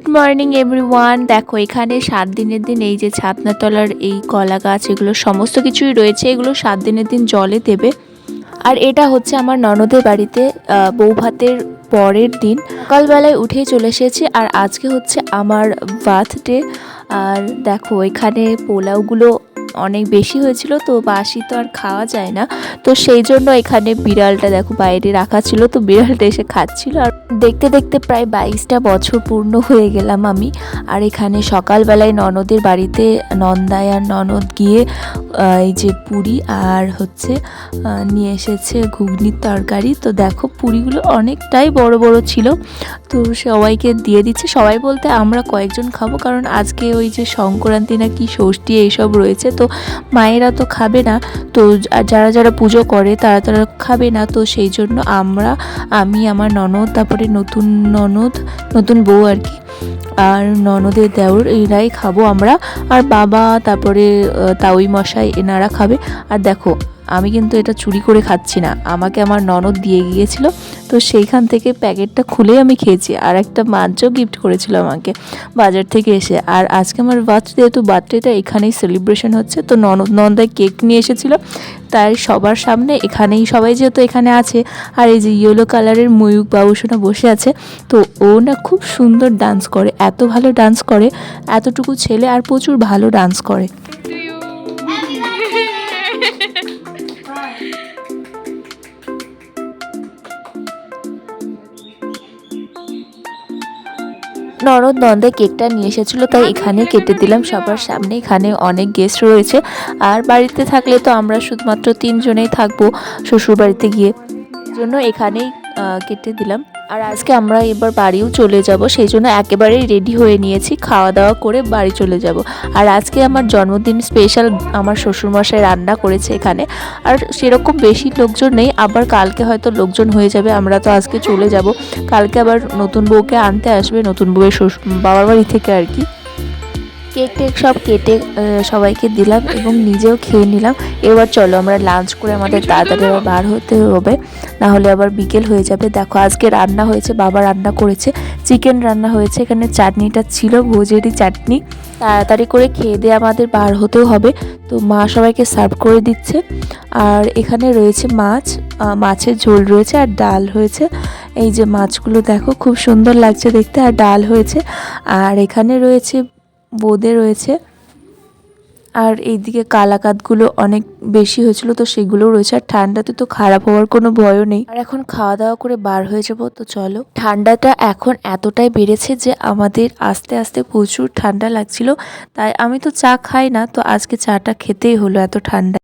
Good morning everyone দেখো, এখানে সাত দিনের দিন এই যে ছাতনাতলার এই কলা গাছ, এগুলো সমস্ত কিছুই রয়েছে। এগুলো সাত দিনের দিন জলে দেবে। আর এটা হচ্ছে আমার ননদের বাড়িতে বৌভাতের পরের দিন। সকালবেলায় উঠেই চলে এসেছি আর আজকে হচ্ছে আমার বার্থডে। আর দেখো, এখানে পোলাওগুলো অনেক বেশি হয়েছিল, তো বাসি তো আর খাওয়া যায় না। তো সেই জন্য এখানে বিড়ালটা দেখো বাইরে রাখা ছিল, তো বিড়ালটা এসে খাচ্ছিল। আর দেখতে দেখতে প্রায় বাইশটা বছর পূর্ণ হয়ে গেলাম আমি। আর এখানে সকালবেলায় ননদের বাড়িতে নন্দায় আর ননদ গিয়ে এই যে পুরি আর হচ্ছে নিয়ে এসেছে ঘুগনির তরকারি। তো দেখো পুরিগুলো অনেকটাই বড় বড় ছিল। তো সবাইকে দিয়ে দিচ্ছে। সবাই বলতে আমরা কয়েকজন খাব, কারণ আজকে ওই যে সংক্রান্তি না কি ষষ্ঠী এইসব রয়েছে তো মায়েরা তো খাবে না। তো আর যারা যারা পুজো করে, তারা তারা খাবে না। তো সেই জন্য আমরা, আমি, আমার ননদ, তারপরে নতুন ননদ, নতুন বউ আর কি, আর ননদের দেওর এরাই খাব আমরা। আর বাবা, তারপরে তাওই মশাই, এনারা খাবে। আর দেখো আমি কিন্তু এটা চুরি করে খাচ্ছি না। আমাকে আমার ননদ দিয়ে গিয়েছিল, তো সেইখান থেকে প্যাকেটটা খুলেই আমি খেয়েছি। আর একটা মাছও গিফট করেছিল আমাকে বাজার থেকে এসে। আর আজকে আমার বার্থডে যেহেতু বার্থডেটা এখানেই সেলিব্রেশন হচ্ছে। তো ননদ নন্দায় কেক নিয়ে এসেছিল, তাই সবার সামনে এখানেই সবাই যেহেতু এখানে আছে, আর এই যে ইয়েলো কালারের ময়ূক বাবুসোনা বসে আছে, তো ও না খুব সুন্দর ডান্স করে, এত ভালো ডান্স করে, এতটুকু ছেলে আর প্রচুর ভালো ডান্স করে। নরদ নন্দে কেকটা নিয়ে এসেছিল, তাই এখানে কেটে দিলাম। সবার সামনে এখানে অনেক গেস্ট রয়েছে। আর বাড়িতে থাকলে তো আমরা শুধুমাত্র তিনজনেই থাকব শ্বশুর বাড়িতে গিয়ে জন্য এখানেই কেটে দিলাম। আর আজকে আমরা এবার বাড়িও চলে যাব, সেই জন্য একেবারেই রেডি হয়ে নিয়েছি খাওয়া দাওয়া করে বাড়ি চলে যাব। আর আজকে আমার জন্মদিন স্পেশাল আমার শ্বশুরমশাই রান্না করেছে এখানে। আর সেরকম বেশি লোকজন নেই, আবার কালকে হয়তো লোকজন হয়ে যাবে, আমরা তো আজকে চলে যাব। কালকে আবার নতুন বউকে আনতে আসবে, নতুন বউয়ের শ্বশুর, বাবার বাড়ি থেকে আর কি। কেক টেক সব কেটে সবাইকে দিলাম এবং নিজেও খেয়ে নিলাম। এবার চলো, আমরা লাঞ্চ করে আমাদের তাড়াতাড়ি আবার বার হতে হবে। না হলে আবার বিকেল হয়ে যাবে। দেখো, আজকে রান্না হয়েছে, বাবা রান্না করেছে। চিকেন রান্না হয়েছে, এখানে চাটনিটা ছিল, ভোজেরই চাটনি। তাড়াতাড়ি করে খেয়ে দিয়ে আমাদের বার হতেও হবে। তো মা সবাইকে সার্ভ করে দিচ্ছে। আর এখানে রয়েছে মাছ মাছের ঝোল রয়েছে আর ডাল হয়েছে। এই যে মাছগুলো দেখো, খুব সুন্দর লাগছে দেখতে। আর ডাল হয়েছে। আর এখানে রয়েছে বোঁদে রয়েছে। আর এইদিকে কালাকাতগুলো অনেক বেশি হয়েছিল, তো সেগুলো রয়েছে। আর ঠান্ডাতে তো খারাপ হওয়ার কোনো ভয়ও নেই। আর এখন খাওয়া দাওয়া করে বার হয়ে যাব, তো চলো। ঠান্ডাটা এখন এতটাই বেড়েছে যে আমাদের আস্তে আস্তে প্রচুর ঠান্ডা লাগছিল। তাই আমি তো চা খাই না, তো আজকে চাটা খেতেই হলো এত ঠান্ডা।